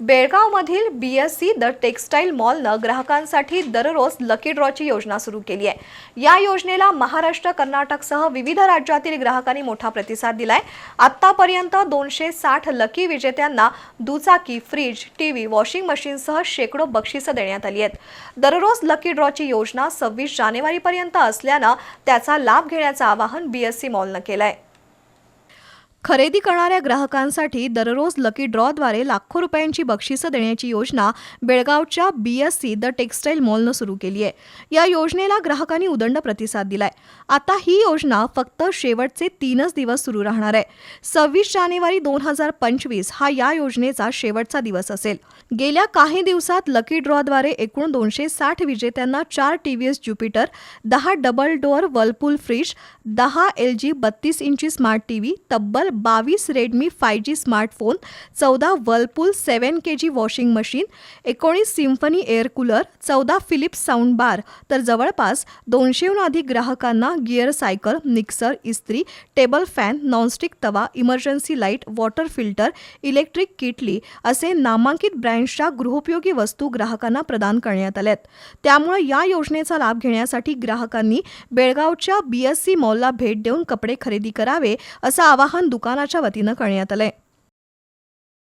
बेळगावमधील B S C the textile मॉलनं ग्राहकांसाठी दररोज lucky ड्रॉची योजना सुरू केली आहे या योजनेला महाराष्ट्र कर्नाटकसह विविध राज्यातील ग्राहकांनी मोठा प्रतिसाद दिलाय. आतापर्यंत दोनशे साठ लकी विजेत्यांना दुचाकी फ्रीज टीव्ही वॉशिंग मशीनसह शेकडो बक्षिसं देण्यात आली आहेत. दररोज लकी ड्रॉची योजना सव्वीस जानेवारीपर्यंत असल्यानं त्याचा लाभ घेण्याचं आवाहन बी एस सी मॉलनं केलं आहे खरेदी करणाऱ्या ग्राहकांसाठी दररोज लकी ड्रॉद्वारे लाखो रुपयांची बक्षिसं देण्याची योजना बेळगावच्या B S C the textile मॉलनं सुरू केली आहे. या योजनेला ग्राहकांनी उदंड प्रतिसाद दिलाय. आता ही योजना फक्त शेवटचे तीनच दिवस सुरू राहणार आहे. सव्वीस जानेवारी दोन हजार पंचवीस हा या योजनेचा शेवटचा दिवस असेल. गेल्या काही दिवसात लकी ड्रॉद्वारे एकूण दोनशे साठ विजेत्यांना चार टी व्ही एस ज्युपिटर दहा डबल डोअर वर्लपूल फ्रीज दहा एल जी बत्तीस इंची स्मार्ट टी व्ही तब्बल बावीस रेडमी फाय जी स्मार्टफोन चौदा Whirlpool seven K G washing machine एकोणीस सिम्फनी एअर कूलर चौदा फिलिप्स साऊंड बार तर जवळपास दोनशेहून अधिक ग्राहकांना गिअर सायकल मिक्सर इस्त्री टेबल फॅन नॉनस्टिक तवा emergency light water filter electric किटली असे नामांकित ब्रँड्सच्या गृहोपयोगी वस्तू ग्राहकांना प्रदान करण्यात आल्यात. त्यामुळे या योजनेचा लाभ घेण्यासाठी ग्राहकांनी बेळगावच्या बीएससी मॉलला भेट देऊन कपडे खरेदी करावे असं आवाहन दुकानाच्या वतीनं करण्यात आलंय.